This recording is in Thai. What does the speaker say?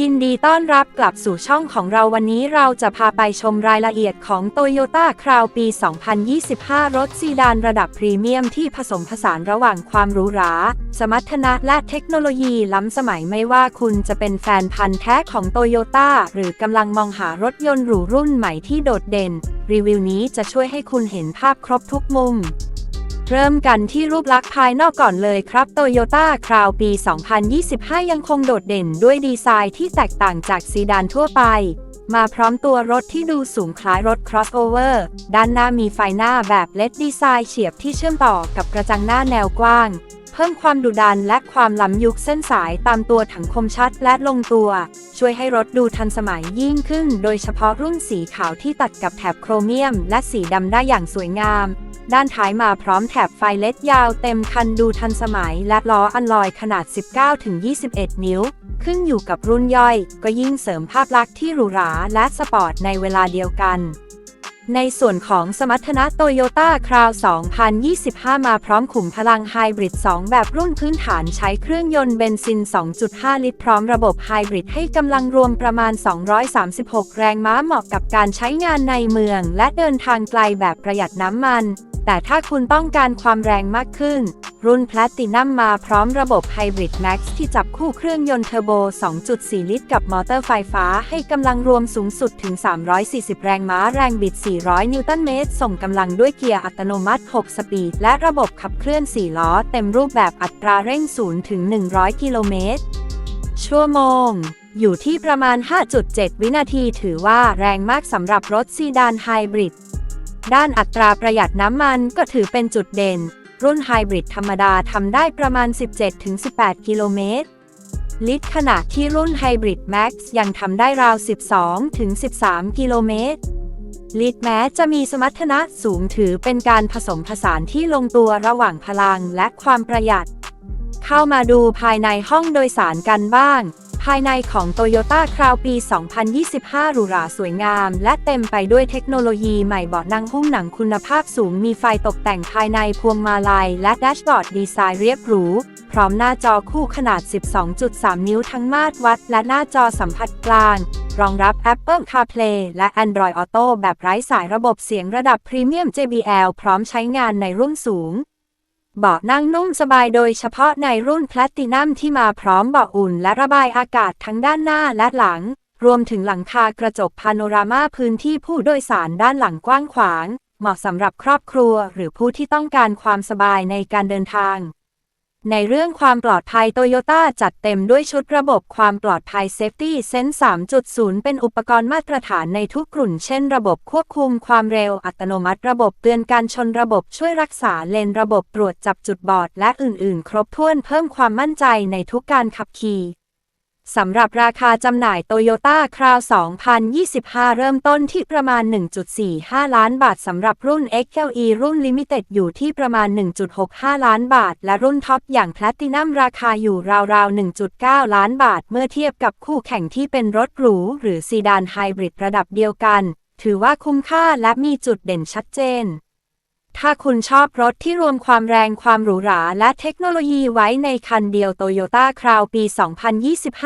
ยินดีต้อนรับกลับสู่ช่องของเราวันนี้เราจะพาไปชมรายละเอียดของ Toyota c r o w ปี 2025 รถซีดานระดับพรีเมียมที่ผสมผสานระหว่างความหรูหรา สมรรถนะและเทคโนโลยีล้ำสมัยไม่ว่าคุณจะเป็นแฟนพันธ์แท้ของ Toyota หรือกำลังมองหารถยนต์หรูรุ่นใหม่ที่โดดเด่น รีวิวนี้จะช่วยให้คุณเห็นภาพครบทุกมุม เริ่มกันที่รูปลักษณ์ภายนอกก่อนเลยครับ Toyota Crown ปี 2025 ยังคงโดดเด่นด้วยดีไซน์ที่แตกต่างจากซีดานทั่วไป มาพร้อมตัวรถที่ดูสูงคล้ายรถ crossover ด้านหน้ามีไฟหน้าแบบเลดดีไซน์เฉียบที่เชื่อมต่อกับกระจังหน้าแนวกว้าง เพิ่มความดุดันและความล้ำยุคเส้นสายตามตัวถังคมชัดและลงตัว ช่วยให้รถดูทันสมัยยิ่งขึ้น โดยเฉพาะรุ่นสีขาวที่ตัดกับแถบโครเมียม และสีดำได้อย่างสวยงาม ด้านท้ายมาพร้อมแถบไฟเล็ดยาวเต็มคันดูทันสมัย และล้ออันลอยขนาด 19-21 นิ้ว ขึ้นอยู่กับรุ่นย่อย ก็ยิ่งเสริมภาพลักษณ์ที่หรูหราและสปอร์ตในเวลาเดียวกัน ในส่วนของสมรรถนะโตโยต้าคราว 2025 มาพร้อมขุมพลังไฮบริด 2 แบบรุ่นพื้นฐานใช้เครื่องยนต์เบนซิน 2.5 ลิตร พร้อมระบบไฮบริดให้กำลังรวมประมาณ 236 แรงม้าเหมาะกับการใช้งานในเมือง และเดินทางไกลแบบประหยัดน้ำมัน แต่ถ้าคุณต้องการความแรงมากขึ้น รุ่นแพลตินัมมาพร้อมระบบไฮบริดแม็กซ์ที่จับคู่เครื่องยนต์เทอร์โบ 2.4 ลิตร กับมอเตอร์ไฟฟ้าให้กำลังรวมสูงสุดถึง 340 แรงม้าแรงบิด 400 นิวตันเมตร ส่งกำลังด้วยเกียร์อัตโนมัติ 6 สปีด และระบบขับเคลื่อน 4 ล้อ เต็มรูปแบบอัตราเร่ง 0 ถึง 100 กิโลเมตร ชั่วโมง อยู่ที่ประมาณ 5.7 วินาทีถือว่าแรงมากสำหรับรถซีดานไฮบริด ด้านอัตราประหยัดน้ำมันก็ถือเป็นจุดเด่น รุ่นไฮบริดธรรมดาทำได้ประมาณ 17-18 กิโลเมตร ลิตรขณะที่รุ่นไฮบริดแม็กซ์ยังทำได้ราว 12-13 กิโลเมตร ลิตรแม้จะมีสมรรถนะสูงถือเป็นการผสมผสานที่ลงตัวระหว่างพลังและความประหยัด เข้ามาดูภายในห้องโดยสารกันบ้าง ภายในของ Toyota Crown ปี 2025 หรูหราสวยงาม และเต็มไปด้วยเทคโนโลยีใหม่เบาะนั่งหุ้มหนังคุณภาพสูงมีไฟตกแต่งภายในพวงมาลัย และแดชบอร์ดดีไซน์เรียบหรู พร้อมหน้าจอคู่ขนาด 12.3 นิ้วทั้งมาตรวัด และหน้าจอสัมผัสกลาง รองรับ Apple CarPlay และ Android Auto แบบไร้สายระบบเสียงระดับพรีเมียม JBL พร้อมใช้งานในรุ่นสูง เบาะนั่งนุ่มสบายโดยเฉพาะในรุ่นแพลตินัมที่มาพร้อมเบาะอุ่นและระบายอากาศทั้งด้านหน้าและหลัง รวมถึงหลังคากระจกพาโนรามาพื้นที่ผู้โดยสารด้านหลังกว้างขวาง เหมาะสำหรับครอบครัว หรือผู้ที่ต้องการความสบายในการเดินทาง ในเรื่องความปลอดภัยโตโยต้าจัดเต็มด้วยชุดระบบความปลอดภัย Safety Sense 3.0 เป็นอุปกรณ์มาตรฐานในทุกกลุ่นเช่นระบบควบคุมความเร็วอัตโนมัติ ระบบเตือนการชนระบบช่วยรักษาเลนระบบตรวจจับจุดบอด และอื่น ๆ ครบถ้วนเพิ่มความมั่นใจในทุกการขับขี่ สำหรับราคาจำหน่าย Toyota Crown 2025 เริ่มต้นที่ประมาณ 1.45 ล้านบาทสำหรับรุ่น XLE รุ่น Limited อยู่ที่ประมาณ 1.65 ล้านบาท และรุ่นท็อปอย่าง Platinum ราคาอยู่ราวๆ 1.9 ล้านบาท เมื่อเทียบกับคู่แข่งที่เป็นรถหรู หรือซีดานไฮบริดระดับเดียวกัน ถือว่าคุ้มค่าและมีจุดเด่นชัดเจนถ้าคุณชอบรถที่รวมความแรงความหรูหรา และเทคโนโลยีไว้ในคันเดียว Toyota Crown ปี 2025